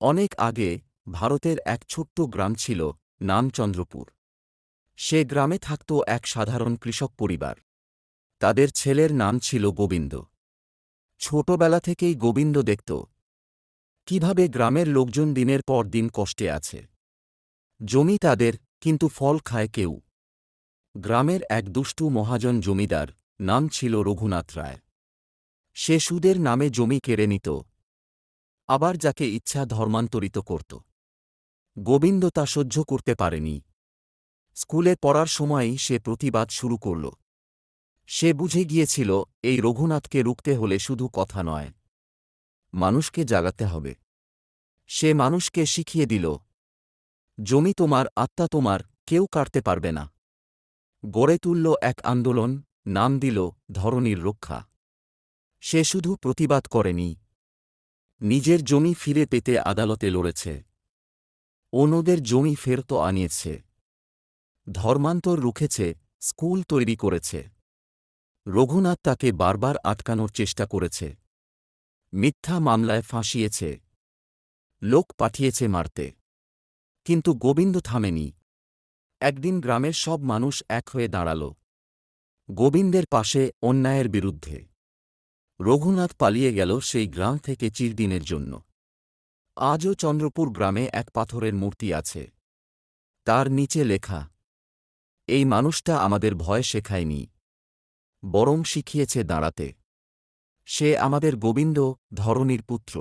অনেক আগে ভারতের এক ছোট্ট গ্রাম ছিল নাম চন্দ্রপুর সে গ্রামে থাকত এক সাধারণ কৃষক পরিবার। তাদের ছেলের নাম ছিল গোবিন্দ। ছোটবেলা থেকেই গোবিন্দ দেখত, কীভাবে গ্রামের লোকজন দিনের পর দিন কষ্টে আছে। জমি তাদের, কিন্তু ফল খায় কেউ। গ্রামের এক দুষ্টু মহাজন জমিদার নাম ছিল রঘুনাথ রায়। সে সুদের নামে জমি কেড়ে নিত। আবার যাকে ইচ্ছা ধর্মান্তরিত করত। গোবিন্দ তা সহ্য করতে পারেনি। স্কুলে পড়ার সময়ই সে প্রতিবাদ শুরু করল। সে বুঝে গিয়েছিল, এই রঘুনাথকে রুখতে হলে শুধু কথা নয়। মানুষকে জাগাতে হবে। সে মানুষকে শিখিয়ে দিল, জমি তোমার, আত্মা তোমার, কেউ কাটতে পারবে না। গড়ে তুলল এক আন্দোলন, নাম দিল ধরনীর রক্ষা। সে শুধু প্রতিবাদ করেনি। নিজের জমি ফিরে পেতে আদালতে লড়েছে। অন্যদের জমি ফেরত আনিয়েছে। ধর্মান্তর রুখেছে, স্কুল তৈরি করেছে। রঘুনাথ তাকে বারবার আটকানোর চেষ্টা করেছে। মিথ্যা মামলায় ফাঁসিয়েছে। লোক পাঠিয়েছে মারতে। কিন্তু গোবিন্দ থামেনি। একদিন গ্রামের সব মানুষ এক হয়ে দাঁড়াল। গোবিন্দের পাশে অন্যায়ের বিরুদ্ধে। রঘুনাথ পালিয়ে গেল সেই গ্রাম থেকে চিরদিনের জন্য। আজও চন্দ্রপুর গ্রামে এক পাথরের মূর্তি আছে। তার নিচে লেখা, এই মানুষটা আমাদের ভয় শেখায়নি, বরং শিখিয়েছে দাঁড়াতে। সে আমাদের গোবিন্দ ধরণীর পুত্র।